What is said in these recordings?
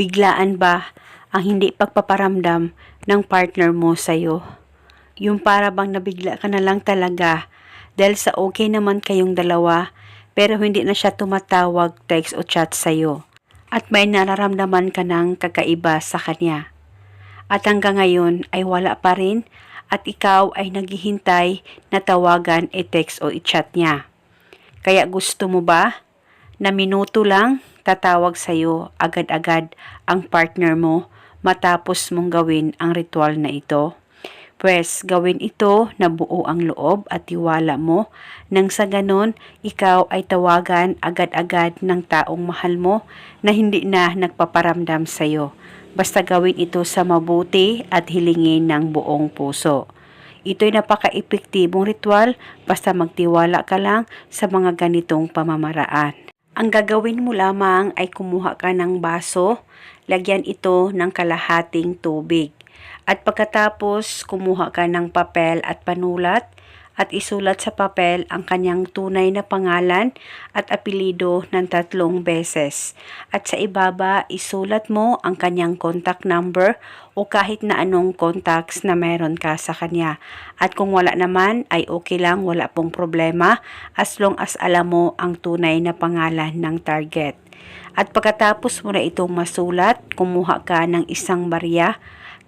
Biglaan ba ang hindi pagpaparamdam ng partner mo sa'yo? Yung para bang nabigla ka na lang talaga dahil sa okay naman kayong dalawa pero hindi na siya tumatawag, text o chat sa'yo. At may nararamdaman ka ng kakaiba sa kanya. At hanggang ngayon ay wala pa rin at ikaw ay naghihintay na tawagan, i-text o i-chat niya. Kaya gusto mo ba na minuto lang tatawag sa'yo agad-agad ang partner mo matapos mong gawin ang ritual na ito? Pwes, gawin ito na buo ang loob at tiwala mo nang sa ganon, ikaw ay tawagan agad-agad ng taong mahal mo na hindi na nagpaparamdam sa'yo. Basta gawin ito sa mabuti at hilingin ng buong puso. Ito'y napaka-epektibong ritual basta magtiwala ka lang sa mga ganitong pamamaraan. Ang gagawin mo lamang ay kumuha ka ng baso, lagyan ito ng kalahating tubig. At pagkatapos, kumuha ka ng papel at panulat at isulat sa papel ang kanyang tunay na pangalan at apelido ng tatlong beses. At sa ibaba, isulat mo ang kanyang contact number o kahit na anong contacts na meron ka sa kanya. At kung wala naman, ay okay lang, wala pong problema as long as alam mo ang tunay na pangalan ng target. At pagkatapos mo na itong masulat, kumuha ka ng isang barya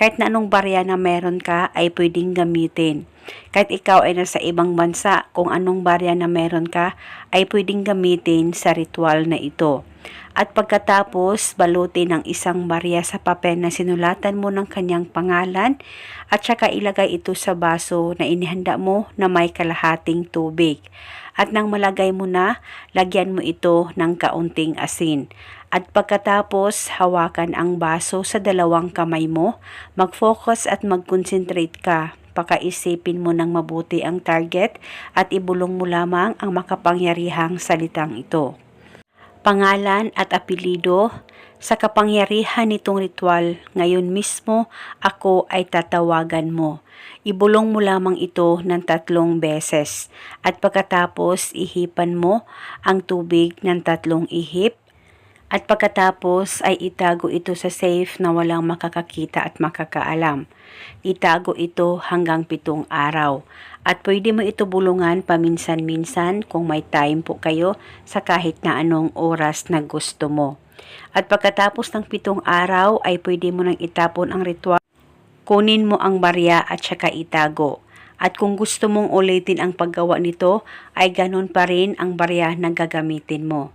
kahit na anong barya na meron ka ay pwedeng gamitin. Kahit ikaw ay nasa ibang bansa, kung anong barya na meron ka ay pwedeng gamitin sa ritual na ito. At pagkatapos, balutin ang isang barya sa papel na sinulatan mo ng kanyang pangalan at saka ilagay ito sa baso na inihanda mo na may kalahating tubig. At nang malagay mo na, lagyan mo ito ng kaunting asin. At pagkatapos, hawakan ang baso sa dalawang kamay mo, mag-focus at mag-concentrate ka. Pakaisipin mo ng mabuti ang target at ibulong mo lamang ang makapangyarihang salitang ito. Pangalan at apelido, sa kapangyarihan nitong ritual, ngayon mismo ako ay tatawagan mo. Ibulong mo lamang ito ng tatlong beses. At pagkatapos ihipan mo ang tubig ng tatlong ihip at pagkatapos ay itago ito sa safe na walang makakakita at makakaalam. Itago ito hanggang pitong araw. At pwede mo ito bulungan paminsan-minsan kung may time po kayo sa kahit na anong oras na gusto mo. At pagkatapos ng pitong araw ay pwede mo nang itapon ang ritual. Kunin mo ang barya at saka itago. At kung gusto mong ulitin ang paggawa nito, ay ganun pa rin ang barya na gagamitin mo.